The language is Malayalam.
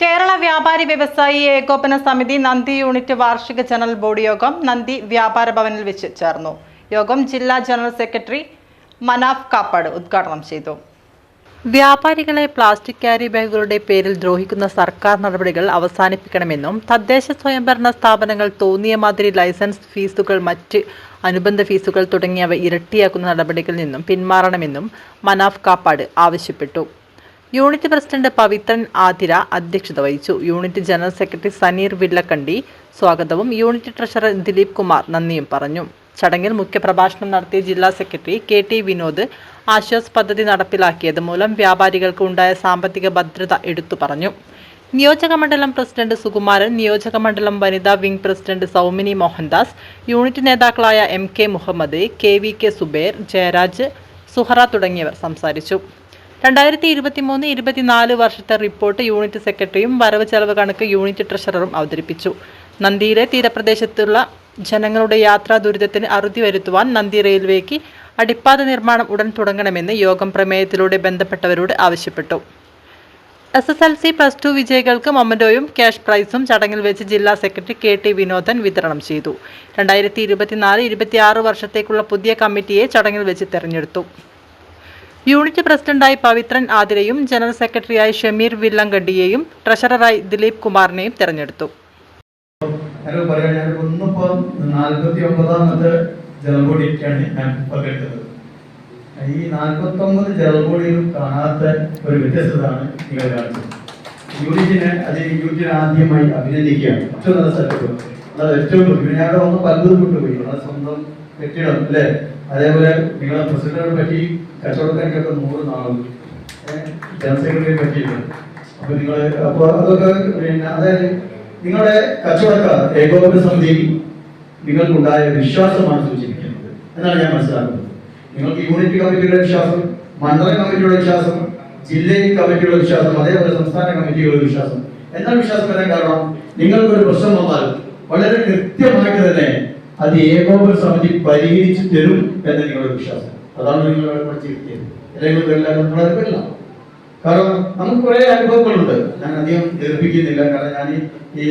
കേരള വ്യാപാരി വ്യവസായി ഏകോപന സമിതി നന്ദി യൂണിറ്റ് വാർഷിക ജനറൽ ബോർഡ് യോഗം നന്ദി വ്യാപാര ഭവനിൽ വെച്ച് ചേർന്നു. യോഗം ജില്ലാ ജനറൽ സെക്രട്ടറി മനാഫ് കാപ്പാട് ഉദ്ഘാടനം ചെയ്തു. വ്യാപാരികളെ പ്ലാസ്റ്റിക് ക്യാരി ബാഗുകളുടെ പേരിൽ ദ്രോഹിക്കുന്ന സർക്കാർ നടപടികൾ അവസാനിപ്പിക്കണമെന്നും തദ്ദേശ സ്വയംഭരണ സ്ഥാപനങ്ങൾ തോന്നിയ മാതിരി ലൈസൻസ് ഫീസുകൾ മറ്റ് അനുബന്ധ ഫീസുകൾ തുടങ്ങിയവ ഇരട്ടിയാക്കുന്ന നടപടികളിൽ നിന്നും പിന്മാറണമെന്നും മനാഫ് കാപ്പാട് ആവശ്യപ്പെട്ടു. യൂണിറ്റ് പ്രസിഡന്റ് പവിത്രൻ ആതിര അധ്യക്ഷത വഹിച്ചു. Unit general secretary Saneer Villakkandi സ്വാഗതവും. യൂണിറ്റ് ട്രഷറർ ദിലീപ് കുമാർ നന്ദിയും പറഞ്ഞു. ചടങ്ങിൽ മുഖ്യപ്രഭാഷണം നടത്തിയ ജില്ലാ secretary K T Vinod Aashwas പദ്ധതി നടപ്പിലാക്കിയത് മൂലം വ്യാപാരികൾക്ക് ഉണ്ടായ സാമ്പത്തിക ഭദ്രത എടുത്തു പറഞ്ഞു. നിയോജക മണ്ഡലം പ്രസിഡന്റ് സുകുമാരൻ നിയോജക മണ്ഡലം വനിതാ wing president Saumini Mohandas unit നേതാക്കളായ M K Muhammad K V K Subair Jayaraj Suhara തുടങ്ങിയവർ സംസാരിച്ചു. രണ്ടായിരത്തി ഇരുപത്തി മൂന്ന് ഇരുപത്തിനാല് വർഷത്തെ റിപ്പോർട്ട് യൂണിറ്റ് സെക്രട്ടറിയും വരവ് ചെലവ് കണക്ക് യൂണിറ്റ് ട്രഷററും അവതരിപ്പിച്ചു. നന്ദിയിലെ തീരപ്രദേശത്തുള്ള ജനങ്ങളുടെ യാത്രാ ദുരിതത്തിന് അറുതി വരുത്തുവാൻ നന്ദി റെയിൽവേക്ക് അടിപ്പാത നിർമ്മാണം ഉടൻ തുടങ്ങണമെന്ന് യോഗം പ്രമേയത്തിലൂടെ ബന്ധപ്പെട്ടവരോട് ആവശ്യപ്പെട്ടു. S S L C plus two വിജയികൾക്ക് മൊമന്റോയും ക്യാഷ് പ്രൈസും ചടങ്ങിൽ വെച്ച് ജില്ലാ സെക്രട്ടറി കെ ടി വിനോദൻ വിതരണം ചെയ്തു. രണ്ടായിരത്തി ഇരുപത്തിനാല് ഇരുപത്തിയാറ് വർഷത്തേക്കുള്ള പുതിയ കമ്മിറ്റിയെ ചടങ്ങിൽ വെച്ച് തെരഞ്ഞെടുത്തു. യൂണിറ്റ് പ്രസിഡന്റായി പവിത്രൻ ആതിരയും ജനറൽ സെക്രട്ടറിയായി ഷമീർ വില്ലങ്കണ്ടിയെയും ട്രഷററായി ദിലീപ് കുമാറിനെയും തെരഞ്ഞെടുത്തു. ഈ നാൽപ്പത്തി ഒമ്പത് ജലബോഡിയിലും കാണാത്ത ഒരു വ്യത്യസ്തതാണ് നിങ്ങൾ കാണിച്ചത് യൂണിറ്റിനെ അത് യൂണിറ്റിനെ ആദ്യമായി അഭിനന്ദിക്കുകയാണ്. ഏറ്റവും നല്ല സ്ഥലത്ത് അത് ഏറ്റവും ഞാൻ ഒന്ന് പലതും കൊണ്ടുപോയി നമ്മുടെ സ്വന്തം കെട്ടിടം അല്ലേ? അതേപോലെ നിങ്ങളെ പ്രസിഡന്റിനെ പറ്റി കച്ചവടക്കാർക്കൊക്കെ നൂറ് നാളുകൾ ജനറൽ സെക്രട്ടറിയെ അപ്പൊ നിങ്ങൾ അപ്പൊ അതൊക്കെ പിന്നെ അതായത് നിങ്ങളുടെ കച്ചവടക്കാർ ഏകോപന സമിതിയിൽ നിങ്ങൾക്കുണ്ടായ വിശ്വാസമാണ് സൂചിപ്പിക്കുന്നത്. എന്നാണ് ഞാൻ മനസ്സിലാക്കുന്നത്. നിങ്ങൾക്ക് യൂണിറ്റ് കമ്മിറ്റിയുടെ വിശ്വാസം മണ്ഡല കമ്മിറ്റിയുടെ വിശ്വാസം ജില്ലയിൽ കമ്മിറ്റിയുടെ വിശ്വാസം അതേപോലെ സംസ്ഥാന കമ്മിറ്റിയുടെ വിശ്വാസം. എന്താണ് വിശ്വാസം വരാൻ കാരണം? നിങ്ങൾക്കൊരു പ്രശ്നം വന്നാൽ വളരെ കൃത്യമായിട്ട് തന്നെ അത് ഏകോപന സമിതി പരിഹരിച്ചു തരും എന്ന് നിങ്ങളുടെ വിശ്വാസം. അതാണ് നിങ്ങൾ പഠിച്ചിരിക്കുന്നത് അല്ലെങ്കിൽ കാരണം നമുക്ക് കുറെ അനുഭവങ്ങളുണ്ട്. ഞാൻ അധികം ദീർഘിക്കുന്നില്ല. കാരണം ഞാൻ ഈ